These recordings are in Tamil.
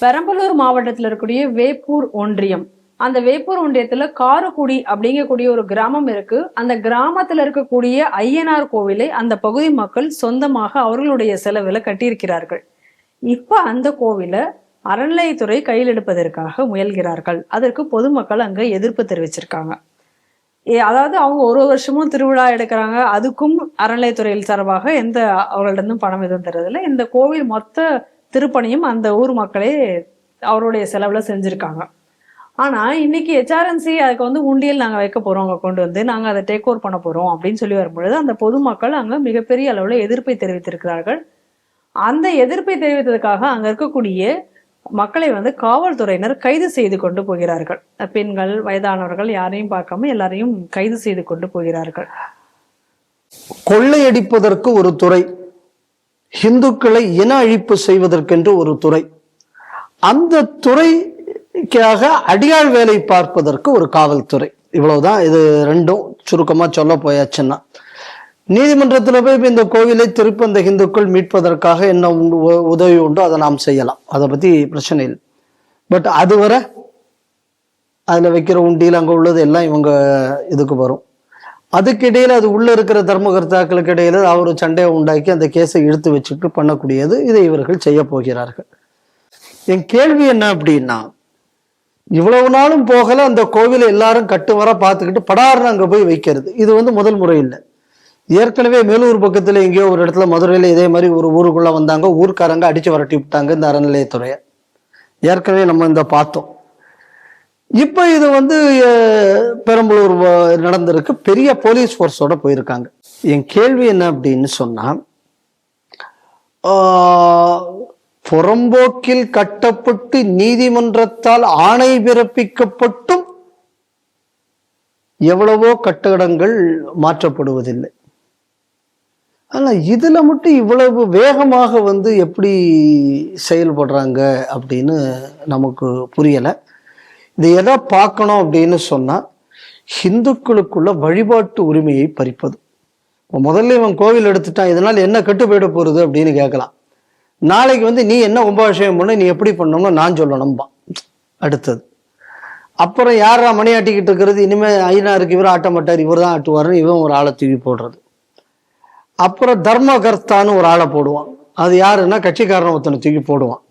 பெரம்பலூர் மாவட்டத்தில் இருக்கக்கூடிய வேப்பூர் ஒன்றியம். அந்த வேப்பூர் ஒன்றியத்துல காரக்குடி அப்படிங்கக்கூடிய ஒரு கிராமம் இருக்கு. அந்த கிராமத்துல இருக்கக்கூடிய ஐயனார் கோவிலை அந்த பகுதி மக்கள் சொந்தமாக அவர்களுடைய செலவுல கட்டியிருக்கிறார்கள். இப்ப அந்த கோவிலை அறநிலையத்துறை கையில் எடுப்பதற்காக முயல்கிறார்கள். அதற்கு பொதுமக்கள் அங்க எதிர்ப்பு தெரிவிச்சிருக்காங்க. ஏ- அதாவது அவங்க ஒரு வருஷமும் திருவிழா எடுக்கிறாங்க. அதுக்கும் அறநிலையத்துறையில் சார்பாக எந்த அவர்களிடம் பணம் எதுவும் தரதில்லை இந்த கோவில் மொத்த திருப்பணியும் அந்த ஊர் மக்களே அவருடைய செலவில் செஞ்சுருக்காங்க. ஆனால் இன்னைக்கு ஹெச்ஆர்என்சி அதுக்கு வந்து உண்டியல் நாங்கள் வைக்க போகிறோம் அங்கே கொண்டு வந்து. நாங்கள் அதை டேக் ஓவர் பண்ண போகிறோம் அப்படின்னு சொல்லி வரும்பொழுது அந்த பொதுமக்கள் அங்கே மிகப்பெரிய அளவில் எதிர்ப்பை தெரிவித்திருக்கிறார்கள். அந்த எதிர்ப்பை தெரிவித்ததுக்காக அங்கே இருக்கக்கூடிய மக்களை வந்து காவல்துறையினர் கைது செய்து கொண்டு போகிறார்கள். பெண்கள் வயதானவர்கள் யாரையும் பார்க்காம எல்லாரையும் கைது செய்து கொண்டு போகிறார்கள். கொள்ளையடிப்பதற்கு ஒரு துறை இந்துக்களை இன அழிப்பு செய்வதற்கென்று ஒரு துறை. அந்த துறைக்காக அடியாள் வேலை பார்ப்பதற்கு ஒரு காவல்துறை. இவ்வளவுதான். இது ரெண்டும் சுருக்கமா சொல்ல போயாச்சுன்னா. நீதிமன்றத்தில் போய் இந்த கோவிலை திருப்பி அந்த இந்துக்கள் மீட்பதற்காக என்ன உ- உதவி உண்டோ அதை நாம் செய்யலாம். அதை பத்தி பிரச்சனை இல்லை. பட் அதுவரை அதில் வைக்கிற உண்டியில் அங்கே உள்ளது எல்லாம் இவங்க இதுக்கு வரும். அதுக்கிடையில் அது உள்ளே இருக்கிற தர்மகர்த்தாக்களுக்கு இடையில் அவர் சண்டையை உண்டாக்கி அந்த கேஸை இழுத்து வச்சுட்டு பண்ணக்கூடியது இதை இவர்கள் செய்ய போகிறார்கள். என் கேள்வி என்ன அப்படின்னா இவ்வளவு நாளும் போகல அந்த கோவிலை எல்லாரும் கட்டு வர பார்த்துக்கிட்டு படார்னு அங்கே போய் வைக்கிறது. இது வந்து முதல் முறை இல்லை. ஏற்கனவே மேலூர் பக்கத்தில் எங்கேயோ ஒரு இடத்துல மதுரையில் இதே மாதிரி ஒரு ஊருக்குள்ளே வந்தாங்க ஊர்க்காரங்க அடித்து விரட்டி விட்டாங்க இந்த அறநிலையத்துறையை. ஏற்கனவே நம்ம இந்த பார்த்தோம். இப்போ இது வந்து பெரம்பலூர் நடந்திருக்கு. பெரிய போலீஸ் ஃபோர்ஸோட போயிருக்காங்க. என் கேள்வி என்ன அப்படின்னு சொன்னால் புறம்போக்கில் கட்டப்பட்டு நீதிமன்றத்தால் ஆணை பிறப்பிக்கப்பட்டும் எவ்வளவோ கட்டடங்கள் மாற்றப்படுவதில்லை. ஆனால் இதில் மட்டும் இவ்வளவு வேகமாக வந்து எப்படி செயல்படுறாங்க அப்படின்னு நமக்கு புரியலை. இது எதை பார்க்கணும் அப்படின்னு சொன்னால் ஹிந்துக்களுக்குள்ள வழிபாட்டு உரிமையை பறிப்பது. இப்போ முதல்ல இவன் கோவில் எடுத்துட்டான் இதனால் என்ன கெட்டு போயிட போகிறது அப்படின்னு கேட்கலாம். நாளைக்கு வந்து நீ என்ன கும்பாபிஷேகம் பண்ண நீ எப்படி பண்ணணும்னு நான் சொல்லணும்பா. அடுத்தது. அப்புறம் யாரா மணி ஆட்டிக்கிட்டு இருக்கிறது இனிமே ஐநாருக்கு இவர் ஆட்ட மாட்டார் இவர் தான் ஆட்டுவாருன்னு இவன் ஒரு ஆளை தூக்கி போடுறது. அப்புறம் தர்மகர்த்தான்னு ஒரு ஆளை போடுவான். அது யாருன்னா கட்சிக்காரன் ஒருத்தனை தூக்கி போடுவான்.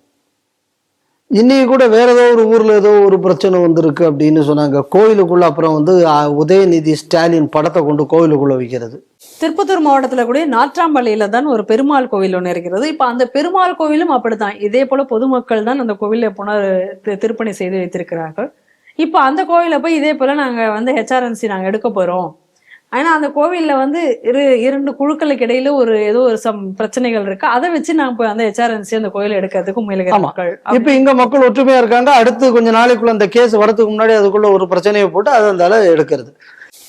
இன்னைக்கு கூட வேற ஏதோ ஒரு ஊர்ல ஏதோ ஒரு பிரச்சனை வந்திருக்கு அப்படின்னு சொன்னாங்க. கோயிலுக்குள்ள அப்புறம் வந்து உதயநிதி ஸ்டாலின் படத்தை கொண்டு கோயிலுக்குள்ள வைக்கிறது. திருப்பத்தூர் மாவட்டத்தில் கூட நாற்றாம்பள்ளியில தான் ஒரு பெருமாள் கோவில் ஒன்று இருக்கிறது. இப்போ அந்த பெருமாள் கோவிலும் அப்படித்தான். இதே போல பொதுமக்கள் தான் அந்த கோவிலை போனால் திருப்பணி செய்து வைத்திருக்கிறார்கள். இப்போ அந்த கோவிலை போய் இதே போல நாங்கள் வந்து ஹெச்ஆர்என்சி நாங்கள் எடுக்க போறோம். ஆனா அந்த கோவில்ல வந்து இரு இரண்டு குழுக்களுக்கு இடையில ஒரு ஏதோ ஒரு சம் பிரச்சனைகள் இருக்கு. அதை வச்சு நாங்க போய் அந்த ஹெச்ஆர்என்சி அந்த கோயிலை எடுக்கிறதுக்கு ஆமா. முயல்கிறார்கள் இப்ப இங்க மக்கள் ஒற்றுமையா இருக்காங்க. அடுத்து கொஞ்ச நாளைக்குள்ள அந்த கேஸ் வரதுக்கு முன்னாடி அதுக்குள்ள ஒரு பிரச்சனையை போட்டு அது அந்த எடுக்கிறது.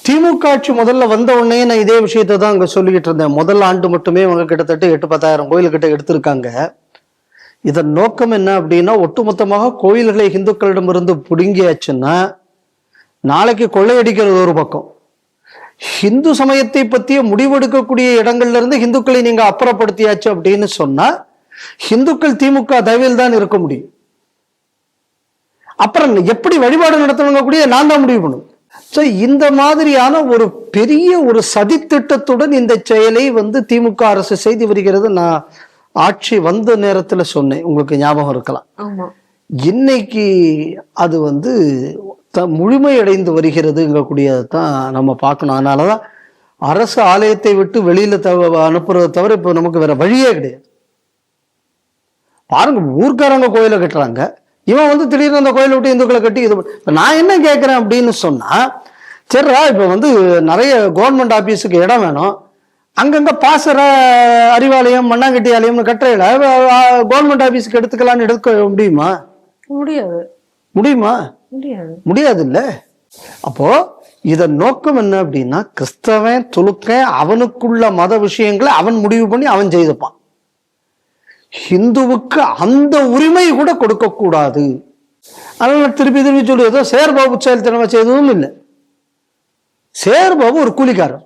திமுக ஆட்சி முதல்ல வந்த உடனே நான் இதே விஷயத்தை தான் அங்க சொல்லிக்கிட்டு இருந்தேன். முதல் ஆண்டு மட்டுமே இவங்க கிட்டத்தட்ட எட்டு பத்தாயிரம் கோயில்கிட்ட எடுத்திருக்காங்க. இதன் நோக்கம் என்ன அப்படின்னா ஒட்டுமொத்தமாக கோயில்களை இந்துக்களிடமிருந்து பிடுங்கியாச்சுன்னா நாளைக்கு கொள்ளையடிக்கிறது ஒரு பக்கம். ஹிந்து சமயத்தை பத்திய முடிவெடுக்கக்கூடிய இடங்கள்ல இருந்து ஹிந்துக்களை நீங்க அப்புறப்படுத்தியாச்சு அப்படின்னு சொன்னா ஹிந்துக்கள் திமுக தயவில் தான் இருக்க முடியும். அப்புறம் எப்படி வழிபாடு நடத்தணுங்க கூடிய நான் தான் முடிவு பண்ணும் ஸோ இந்த மாதிரியான ஒரு பெரிய ஒரு சதித்திட்டத்துடன் இந்த செயலை வந்து திமுக அரசு செய்து வருகிறது நான் ஆட்சி வந்த நேரத்துல சொன்னேன். உங்களுக்கு ஞாபகம் இருக்கலாம். இன்னைக்கு அது வந்து த முழுமையடைந்து வருகிறதுங்கக்கூடியதை தான் நம்ம பார்க்கணும். அதனாலதான் அரசு ஆலயத்தை விட்டு வெளியில தவ அனுப்புறதை தவிர இப்போ நமக்கு வேற வழியே கிடையாது. பாருங்க ஊர்க்காரங்க கோயிலை கட்டுறாங்க. இவன் வந்து திடீர்னு அந்த கோயிலை விட்டு இந்துக்களை கட்டி இது இப்ப நான் என்ன கேட்கிறேன் அப்படின்னு சொன்னா சரிடா இப்ப வந்து நிறைய கவர்மெண்ட் ஆபீஸுக்கு இடம் வேணும். அங்கங்க பாசற அறிவாலயம் மண்ணாங்கட்டி ஆலயம்னு கட்டுறையில கவர்மெண்ட் ஆபீஸுக்கு எடுத்துக்கலாம்னு எடுக்க முடியுமா? முடியாது. முடியுமா? முடியாது. முடியாது இல்ல அப்போ இதன் நோக்கம் என்ன அப்படின்னா கிறிஸ்தவன் துலுக்கன் அவனுக்குள்ள மத விஷயங்களை அவன் முடிவு பண்ணி அவன் செய்துப்பான். ஹிந்துவுக்கு அந்த உரிமை கூட கொடுக்க கூடாது அதனால திருப்பி திருப்பி சொல்லி ஏதோ சேர்பாபு செயல்திறமை செய்ததும் இல்லை. சேர்பாபு ஒரு கூலிக்காரர்.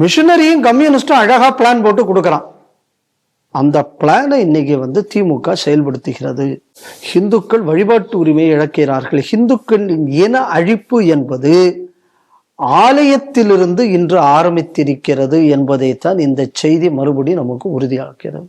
மிஷினரியும் கம்யூனிஸ்டும் அழகா பிளான் போட்டு கொடுக்கறான். அந்த பிளானை இன்னைக்கு வந்து திமுக செயல்படுத்துகிறது. இந்துக்கள் வழிபாட்டு உரிமையை இழக்கிறார்கள். இந்துக்களின் இன அழிப்பு என்பது ஆலயத்திலிருந்து இன்று ஆரம்பித்திருக்கிறது என்பதைத்தான் இந்த செய்தி மறுபடியும் நமக்கு உறுதியாக்கிறது